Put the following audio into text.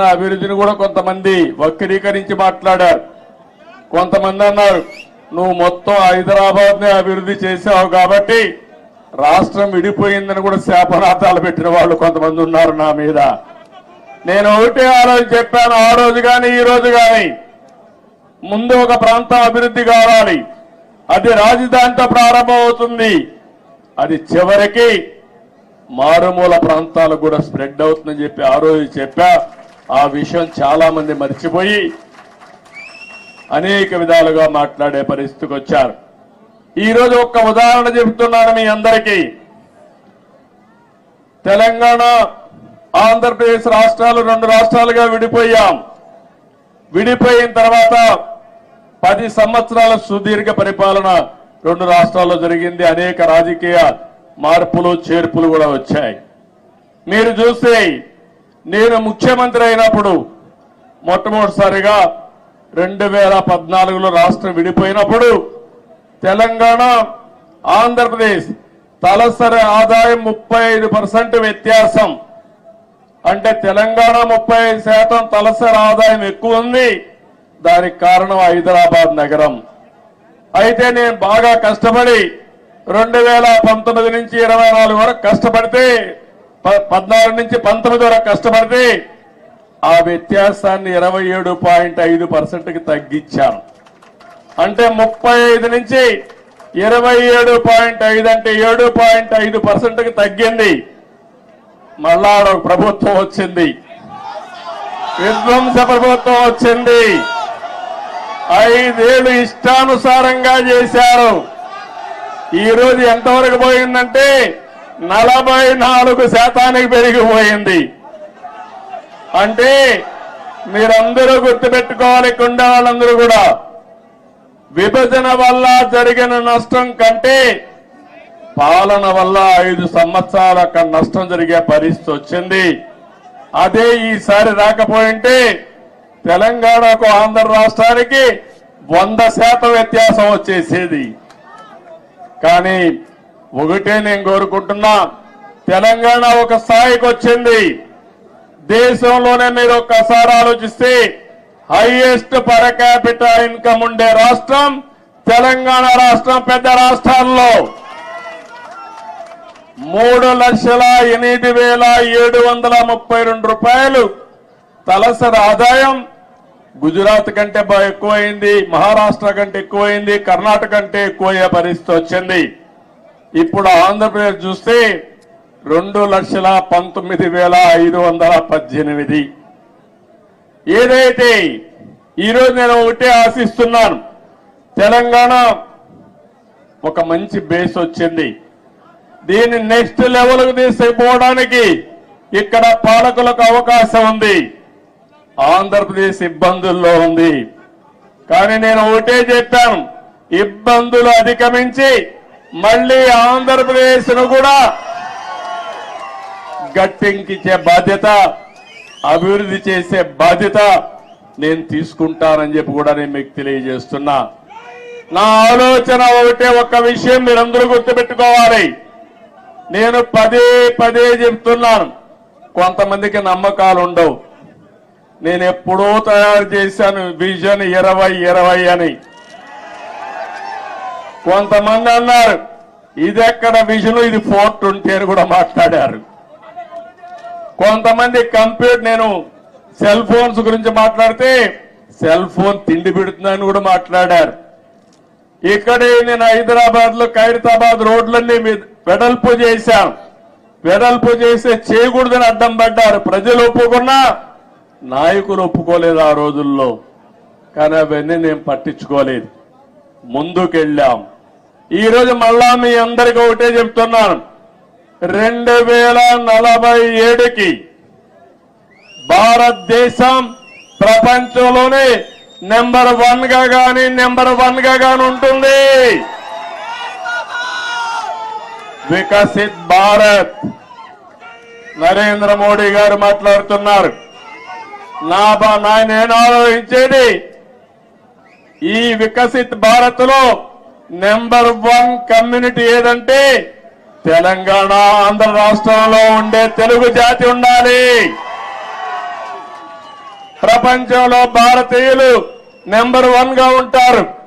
అభివృద్ధిని కూడా కొంతమంది వక్రీకరించి మాట్లాడారు. కొంతమంది అన్నారు నువ్వు మొత్తం హైదరాబాద్ని అభివృద్ధి చేసావు కాబట్టి రాష్ట్రం విడిపోయిందని కూడా శాపనార్థాలు పెట్టిన వాళ్ళు కొంతమంది ఉన్నారు నా మీద. నేను ఒకటే ఆ రోజు చెప్పాను ఆ రోజు కానీ ఈ రోజు కానీ ముందు ఒక ప్రాంతం అభివృద్ధి కావాలి. అది రాజధానితో ప్రారంభమవుతుంది అది చివరికి మారుమూల ప్రాంతాలకు కూడా స్ప్రెడ్ అవుతుందని చెప్పి ఆ రోజు చెప్పా. ఆ విషయం చాలా మంది మర్చిపోయి అనేక విధాలుగా మాట్లాడే పరిస్థితికి వచ్చారు. ఈరోజు ఒక్క ఉదాహరణ చెబుతున్నాను మీ అందరికీ. తెలంగాణ ఆంధ్రప్రదేశ్ రాష్ట్రాలు రెండు రాష్ట్రాలుగా విడిపోయాం. విడిపోయిన తర్వాత పది సంవత్సరాల సుదీర్ఘ పరిపాలన రెండు రాష్ట్రాల్లో జరిగింది. అనేక రాజకీయ మార్పులు చేర్పులు కూడా వచ్చాయి. మీరు చూస్తే నేను ముఖ్యమంత్రి అయినప్పుడు మొట్టమొదటిసారిగా రెండు వేల పద్నాలుగులో రాష్ట్రం విడిపోయినప్పుడు తెలంగాణ ఆంధ్రప్రదేశ్ తలసరి ఆదాయం ముప్పై ఐదు పర్సెంట్ వ్యత్యాసం. అంటే తెలంగాణ ముప్పై ఐదు శాతం తలసరి ఆదాయం ఎక్కువ ఉంది. దానికి కారణం హైదరాబాద్ నగరం. అయితే నేను బాగా కష్టపడి రెండు వేల పంతొమ్మిది నుంచి ఇరవై నాలుగు వరకు కష్టపడితే పద్నాలుగు నుంచి పంతొమ్మిది వరకు కష్టపడితే ఆ వ్యత్యాసాన్ని ఇరవై ఏడు పాయింట్ ఐదు పర్సెంట్కి తగ్గించారు. అంటే ముప్పై ఐదు నుంచి ఇరవై ఏడు పాయింట్ ఐదు అంటే ఏడు పాయింట్ ఐదు పర్సెంట్కి తగ్గింది. మళ్ళా ప్రభుత్వం వచ్చింది. విధ్వంస ప్రభుత్వం వచ్చింది. ఐదేళ్ళు ఇష్టానుసారంగా చేశారు. ఈరోజు ఎంతవరకు పోయిందంటే నలభై నాలుగు శాతానికి పెరిగిపోయింది. అంటే మీరందరూ గుర్తుపెట్టుకోవాలి కుండ వాళ్ళందరూ కూడా. విభజన వల్ల జరిగిన నష్టం కంటే పాలన వల్ల ఐదు సంవత్సరాల క- నష్టం జరిగే పరిస్థితి వచ్చింది. అదే ఈసారి రాకపోయింటే తెలంగాణకు ఆంధ్ర రాష్ట్రానికి వంద శాతం వ్యత్యాసం వచ్చేసేది. కానీ ఒకటే నేను కోరుకుంటున్నా. తెలంగాణ ఒక స్థాయికి వచ్చింది. దేశంలోనే మీరు ఒక్కసారి ఆలోచిస్తే హైయెస్ట్ పర్ క్యాపిటల్ ఇన్కమ్ ఉండే రాష్ట్రం తెలంగాణ రాష్ట్రం పెద్ద రాష్ట్రాల్లో. మూడు లక్షల ఎనిమిది వేల ఏడు వందల ముప్పై రెండు రూపాయలు తలసరి ఆదాయం గుజరాత్ కంటే ఎక్కువైంది మహారాష్ట్ర కంటే ఎక్కువైంది కర్ణాటక కంటే ఎక్కువయ్యే పరిస్థితి వచ్చింది. ఇప్పుడు ఆంధ్రప్రదేశ్ చూస్తే రెండు లక్షల పంతొమ్మిది వేల ఐదు వందల పద్దెనిమిది. ఏదైతే ఈరోజు నేను ఒకటే ఆశిస్తున్నాను తెలంగాణ ఒక మంచి బేస్ వచ్చింది. దీన్ని నెక్స్ట్ లెవెల్కు తీసుకుపోవడానికి ఇక్కడ పాలకులకు అవకాశం ఉంది. ఆంధ్రప్రదేశ్ ఇబ్బందుల్లో ఉంది. కానీ నేను ఒకటే చెప్పాను ఇబ్బందులు అధిగమించి మళ్ళీ ఆంధ్రప్రదేశ్ను కూడా గట్టెంకిచ్చే బాధ్యత అభివృద్ధి చేసే బాధ్యత నేను తీసుకుంటానని చెప్పి కూడా నేను మీకు తెలియజేస్తున్నా. నా ఆలోచన ఒకటే ఒక్క విషయం మీరందరూ గుర్తుపెట్టుకోవాలి. నేను పదే పదే చెప్తున్నాను కొంతమందికి నమ్మకాలు ఉండవు నేను ఎప్పుడో తయారు చేశాను విజన్ ఇరవై ఇరవై అని. కొంతమంది అన్నారు ఇది ఎక్కడ విజన్ ఇది ఫోర్ట్ ఉంటే అని కూడా మాట్లాడారు. కొంతమంది కంప్యూటర్ నేను సెల్ ఫోన్స్ గురించి మాట్లాడితే సెల్ ఫోన్ తిండి పెడుతుందని కూడా మాట్లాడారు. ఇక్కడే నేను హైదరాబాద్లో ఖైరతాబాద్ రోడ్లన్నీ వెడల్పు చేశాం. వెడల్పు చేస్తే చేయకూడదని అడ్డం పడ్డారు. ప్రజలు ఒప్పుకున్నా నాయకులు ఒప్పుకోలేదు ఆ రోజుల్లో. కానీ అవన్నీ నేను పట్టించుకోలేదు. ముందుకెళ్ళాం. ఈ రోజు మళ్ళా మీ అందరికీ ఒకటే చెప్తున్నాను. రెండు వేల నలభై ఏడుకి భారతదేశం ప్రపంచంలోనే నెంబర్ వన్గా గాని నెంబర్ వన్గా గాని ఉంటుంది. వికసిత్ భారత్. నరేంద్ర మోడీ గారు మాట్లాడుతున్నారు. నా బా నా నేను ఆలోచించేది ఈ వికసిత్ భారత్లో నెంబర్ వన్ కమ్యూనిటీ ఏదంటే తెలంగాణ ఆంధ్ర రాష్ట్రంలో ఉండే తెలుగు జాతి ఉండాలి. ప్రపంచంలో భారతీయులు నెంబర్ వన్గా ఉంటారు.